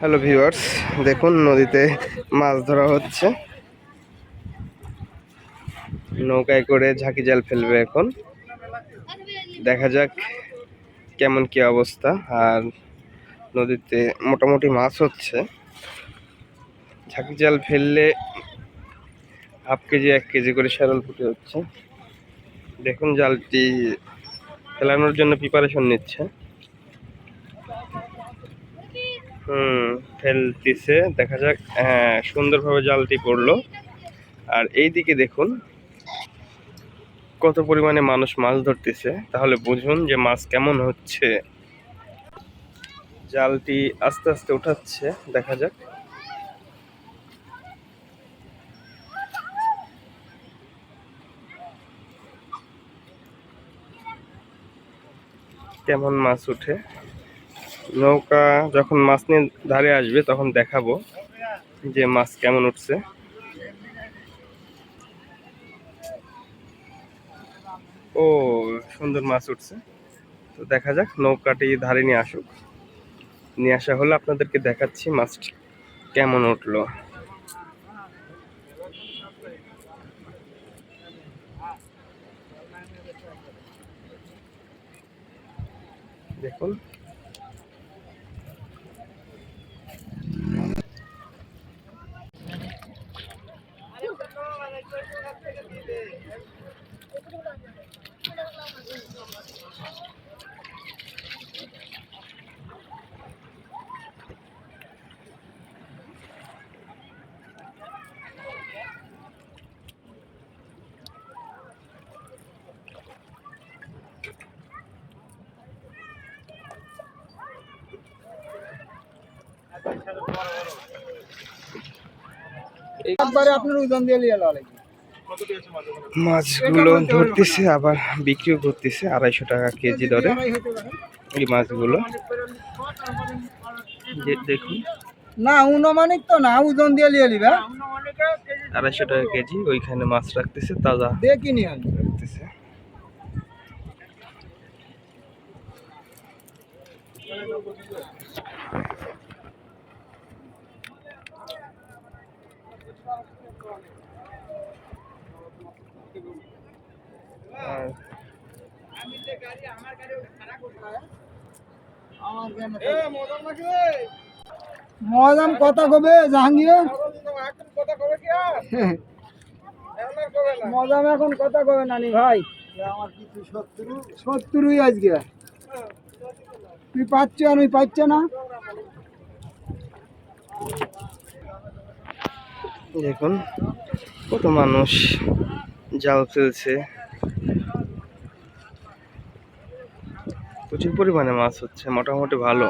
Hello viewers দেখুন, নদীতে মাছ ধরা হচ্ছে। নৌকায় করে ঝাঁকি জাল ফেলবে এখন। দেখা যাক কেমন কি অবস্থা। আর নদীতে মোটামুটি মাছ হচ্ছে। ঝাঁকি জাল ফেললে হাফ কেজি, এক কেজি করে শ্যারল ফুটে হচ্ছে। দেখুন, জালটি ফেলানোর জন্য প্রিপারেশন নিচ্ছে। হুম ফেলতেছে দেখা যাক হ্যাঁ সুন্দরভাবে জালটি পড়ল। আর এই দিকে দেখুন, কত পরিমাণে মানুষ মাছ ধরতেছে। তাহলে বুঝুন যে মাছ কেমন হচ্ছে। জালটি আস্তে আস্তে উঠাচ্ছে, দেখা যাক। কেমন মাছ উঠে। নৌকা যখন মাছ নিয়ে ধারে আসবে, তখন দেখাবো যে মাছ কেমন উঠছে। ও, সুন্দর মাছ উঠছে। তো দেখা যাক, নৌকাটি ধারে নিয়ে আসুক। নিয়ে আসা হলে আপনাদেরকে দেখাচ্ছি মাছ কেমন উঠল। দেখুন একবারে আপনার ওজন দিয়ে লিয়ে লওয়া লাগবে মাছগুলো ধরতেছে আবার বিক্রিও করতেছে আড়াইশো টাকা কেজি দরে। এই মাছগুলো। দেখুন। না উনমানিক তো না ওজন দিয়ে লিয়ে লিবা আড়াইশো টাকা কেজি ওইখানে মাছ রাখতেছে তাজা দেখিনি আমি রাখতেছে। আর মজাম কথা কবে? জাহাঙ্গীর? মজাম এখন কথা কবে নানি ভাই? সত্তরই আজকে। তুই পাচ্ছ আর ওই পাচ্ছ না? দেখুন কত মানুষ জাল ফেলছে। প্রচুর পরিমাণে মাছ হচ্ছে মোটামুটি ভালো।